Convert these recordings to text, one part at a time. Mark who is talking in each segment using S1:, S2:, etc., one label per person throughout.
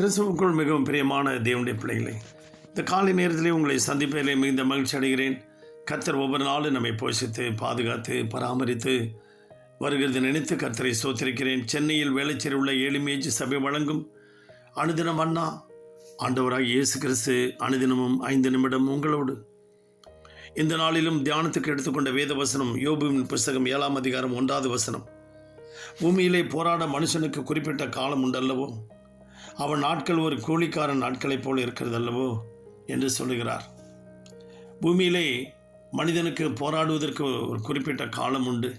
S1: கிறிஸ்துவுக்குள் மிகவும் பிரியமான தேவனுடைய பிள்ளைகளே இந்த காலை நேரத்திலே உங்களை சந்திப்பதிலே மிகுந்த மகிழ்ச்சி அடைகிறேன். கர்த்தர் ஒவ்வொரு நாளும் நம்மை போஷித்து பாதுகாத்து பராமரித்து வருகிறது நினைத்து கத்தரை சோத்திருக்கிறேன் சென்னையில் வேலைச்சேரி உள்ள ஏழுமேஜி சபை வழங்கும் அனுதினம் அண்ணா ஆண்டவராக இயேசு கிறிஸ்து அனுதினமும் ஐந்து நிமிடம் உங்களோடு. இந்த நாளிலும் தியானத்துக்கு எடுத்துக்கொண்ட வேத வசனம் யோபுவின் புஸ்தகம் ஏழாம் அதிகாரம் ஒன்றாவது வசனம். பூமியிலே போராட மனுஷனுக்கு குறிப்பிட்ட காலம் உண்டல்லவோ? அவன் நாட்கள் ஒரு கூலிக்காரன் நாட்களைப் போல் இருக்கிறது அல்லவோ என்று சொல்லுகிறார். பூமியிலே மனிதனுக்கு போராடுவதற்கு ஒரு குறிப்பிட்ட காலம் உண்டு.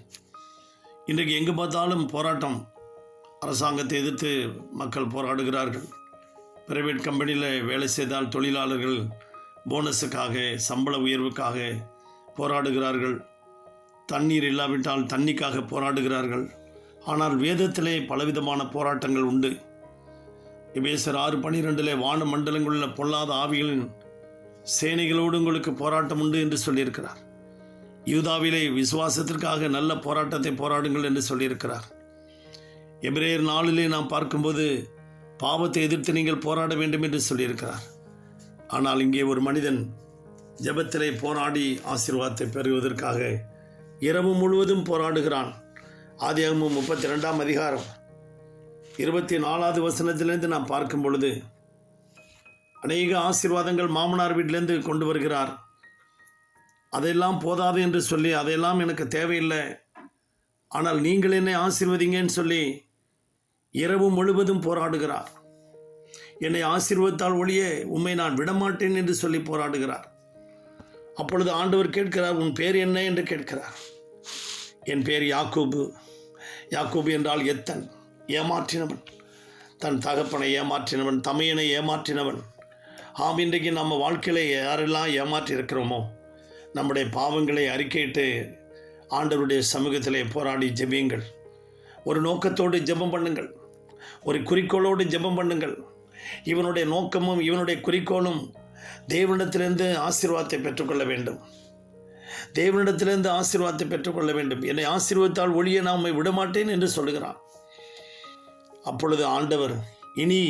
S1: இன்றைக்கு எங்கே பார்த்தாலும் போராட்டம் அரசாங்கத்தை எதிர்த்து மக்கள் போராடுகிறார்கள். பிரைவேட் கம்பெனியில் வேலை செய்தால் தொழிலாளர்கள் போனஸுக்காக சம்பள உயர்வுக்காக போராடுகிறார்கள். தண்ணீர் இல்லாவிட்டால் தண்ணிக்காக போராடுகிறார்கள். ஆனால் வேதத்திலே பலவிதமான போராட்டங்கள் உண்டு. எபேசர் ஆறு பனிரெண்டில் வான மண்டலங்களில் பொல்லாத ஆவிகளின் சேனைகளோடு உங்களுக்கு போராட்டம் உண்டு என்று சொல்லியிருக்கிறார். யூதாவிலே விசுவாசத்திற்காக நல்ல போராட்டத்தை போராடுங்கள் என்று சொல்லியிருக்கிறார். எபிரேயர் நாளிலே நாம் பார்க்கும்போது பாவத்தை எதிர்த்து நீங்கள் போராட வேண்டும் என்று சொல்லியிருக்கிறார். ஆனால் இங்கே ஒரு மனிதன் ஜபத்திலே போராடி ஆசீர்வாதத்தை பெறுவதற்காக இரவு முழுவதும் போராடுகிறான். ஆதியாகமும் முப்பத்தி ரெண்டாம் அதிகாரம். இருபத்தி நாலாவது வசனத்திலிருந்து நாம் பார்க்கும் பொழுது அநேக ஆசீர்வாதங்கள் மாமனார் வீட்டிலேருந்து கொண்டு வருகிறார். அதெல்லாம் போதாது என்று சொல்லி அதையெல்லாம் எனக்கு தேவையில்லை. ஆனால் நீங்கள் என்னை ஆசீர்வதிங்கன்னு சொல்லி இரவு முழுவதும் போராடுகிறார். என்னை ஆசீர்வதித்தால் ஒழிய உம்மை நான் விடமாட்டேன் என்று சொல்லி போராடுகிறார். அப்பொழுது ஆண்டவர் கேட்கிறார் உன் பேர் என்ன? என்று கேட்கிறார். என் பேர் யாக்கூபு. யாக்கூபு என்றால் எத்தன். ஏமாற்றினவன். தன் தகப்பனை ஏமாற்றினவன் தமையனை ஏமாற்றினவன். ஆம் இன்றைக்கு நம்ம வாழ்க்கையில் யாரெல்லாம் ஏமாற்றி இருக்கிறோமோ நம்முடைய பாவங்களை அறிக்கையிட்டு ஆண்டவருடைய சமூகத்திலே போராடி ஜெபியுங்கள். ஒரு நோக்கத்தோடு ஜெபம் பண்ணுங்கள். ஒரு குறிக்கோளோடு ஜெபம் பண்ணுங்கள். இவனுடைய நோக்கமும் இவனுடைய குறிக்கோளும் தேவனிடத்திலிருந்து ஆசீர்வாதத்தை பெற்றுக்கொள்ள வேண்டும். தேவனிடத்திலிருந்து ஆசீர்வாதத்தை பெற்றுக்கொள்ள வேண்டும். என்னை ஆசீர்வதித்தால் ஒளிய நான் விடமாட்டேன் என்று சொல்லுகிறான். அப்பொழுது ஆண்டவர் இனி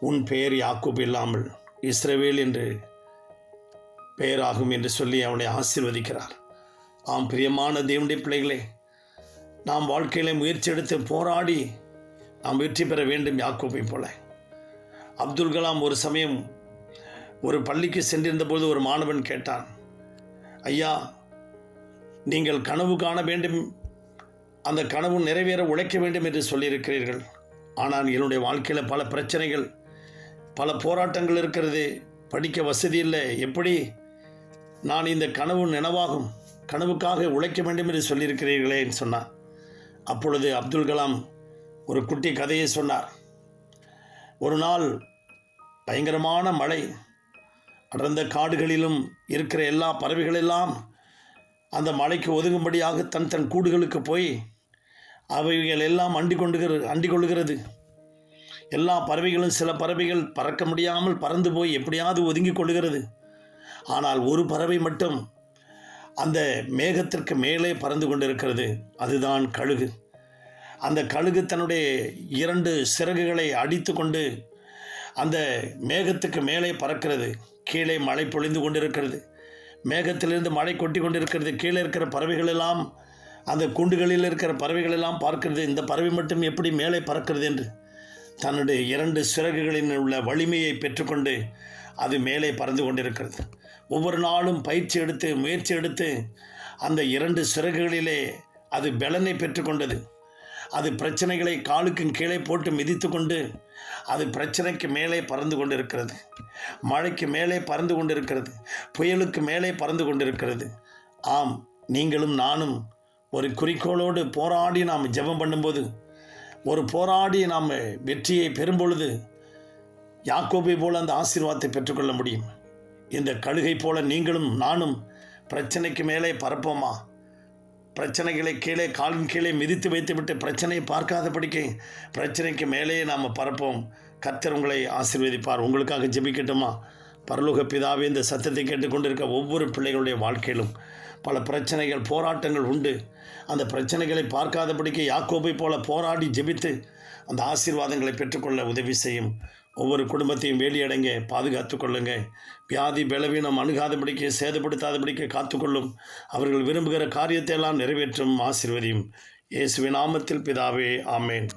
S1: உன் பெயர் யாக்கூப் இல்லாமல் இஸ்ரவேல் என்று பெயராகும் என்று சொல்லி அவனை ஆசீர்வதிக்கிறார். ஆம் பிரியமான தேவனுடைய பிள்ளைகளே நாம் வாழ்க்கையில முயற்சி எடுத்து போராடி நாம் வெற்றி பெற வேண்டும் யாக்கோப்பை போல. அப்துல் கலாம் ஒரு சமயம் ஒரு பள்ளிக்கு சென்றிருந்தபோது ஒரு மாணவன் கேட்டான் ஐயா நீங்கள் கனவு காண வேண்டும் அந்த கனவு நிறைவேற உழைக்க வேண்டும் என்று சொல்லியிருக்கிறீர்கள். ஆனால் என்னுடைய வாழ்க்கையில் பல பிரச்சனைகள் பல போராட்டங்கள் இருக்கிறது. படிக்க வசதி இல்லை. எப்படி? நான் இந்த கனவு நினைவாகும். கனவுக்காக உழைக்க வேண்டும் என்று சொல்லியிருக்கிறீர்களே என்று சொன்னார். அப்பொழுது அப்துல் கலாம் ஒரு குட்டி கதையை சொன்னார். ஒரு நாள் பயங்கரமான மழை. அடர்ந்த காடுகளிலும் இருக்கிற எல்லா பறவைகளெல்லாம் அந்த மலைக்கு ஒதுங்கும்படியாக தன் தன் கூடுகளுக்கு போய் அவைகள் எல்லாம் அண்டி கொண்டுகிற அண்டி கொள்ளுகிறது. எல்லா பறவைகளும் சில பறவைகள் பறக்க முடியாமல் பறந்து போய் எப்படியாவது ஒதுங்கி கொள்ளுகிறது. ஆனால் ஒரு பறவை மட்டும் அந்த மேகத்திற்கு மேலே பறந்து கொண்டிருக்கிறது. அதுதான் கழுகு. அந்த கழுகு தன்னுடைய இரண்டு சிறகுகளை அடித்து கொண்டு அந்த மேகத்துக்கு மேலே பறக்கிறது. கீழே மழை பொழிந்து கொண்டிருக்கிறது. மேகத்திலிருந்து மழை கொட்டி கொண்டிருக்கிறது. கீழே இருக்கிற பறவைகள் எல்லாம் அந்த கூண்டுகளில் இருக்கிற பறவைகள் எல்லாம் பார்க்கிறது இந்த பறவை மட்டும் எப்படி மேலே பறக்கிறது என்று? தன்னுடைய இரண்டு சிறகுகளின் உள்ள வலிமையை பெற்றுக்கொண்டு அது மேலே பறந்து கொண்டிருக்கிறது. ஒவ்வொரு நாளும் பயிற்சி எடுத்து முயற்சி எடுத்து அந்த இரண்டு சிறகுகளிலே அது பலனை பெற்றுக்கொண்டது. அது பிரச்சனைகளை காலுக்கும் கீழே போட்டு மிதித்து கொண்டு அது பிரச்சனைக்கு மேலே பறந்து கொண்டிருக்கிறது. மழைக்கு மேலே பறந்து கொண்டிருக்கிறது. புயலுக்கு மேலே பறந்து கொண்டிருக்கிறது. ஆம் நீங்களும் நானும் ஒரு குறிக்கோளோடு போராடி நாம் ஜெபம் பண்ணும்போது ஒரு போராடி நாம் வெற்றியை பெறும்பொழுது யாக்கோபை போல அந்த ஆசீர்வாதத்தை பெற்றுக்கொள்ள முடியும். இந்த கழுகை போல நீங்களும் நானும் பிரச்சனைக்கு மேலே பரப்போமா பிரச்சனைகளை கீழே காலின் கீழே மிதித்து வைத்துவிட்டு பிரச்சனையை பார்க்காதபடிக்கு பிரச்சனைக்கு மேலே நாம் பரப்போம் கர்த்தர் உங்களை ஆசீர்வதிப்பார். உங்களுக்காக ஜெபிக்கட்டுமா? பரலோக பிதாவே இந்த சத்தத்தை கேட்டுக்கொண்டிருக்க ஒவ்வொரு பிள்ளைகளுடைய வாழ்க்கையிலும் பல பிரச்சனைகள் போராட்டங்கள் உண்டு. அந்த பிரச்சனைகளை பார்க்காதபடிக்கு யாக்கோபை போல போராடி ஜெபித்து அந்த ஆசீர்வாதங்களை பெற்றுக்கொள்ள உதவி செய்யும். ஒவ்வொரு குடும்பத்தையும் வேலியடங்க பாதுகாத்து கொள்ளுங்க. வியாதி பலவீனம் அணுகாதபடிக்கு சேதப்படுத்தாதபடிக்கு காத்துக்கொள்ளும். அவர்கள் விரும்புகிற காரியத்தை எல்லாம் நிறைவேற்றும் ஆசிர்வதியும். இயேசுவின் நாமத்தில் பிதாவே ஆமேன்.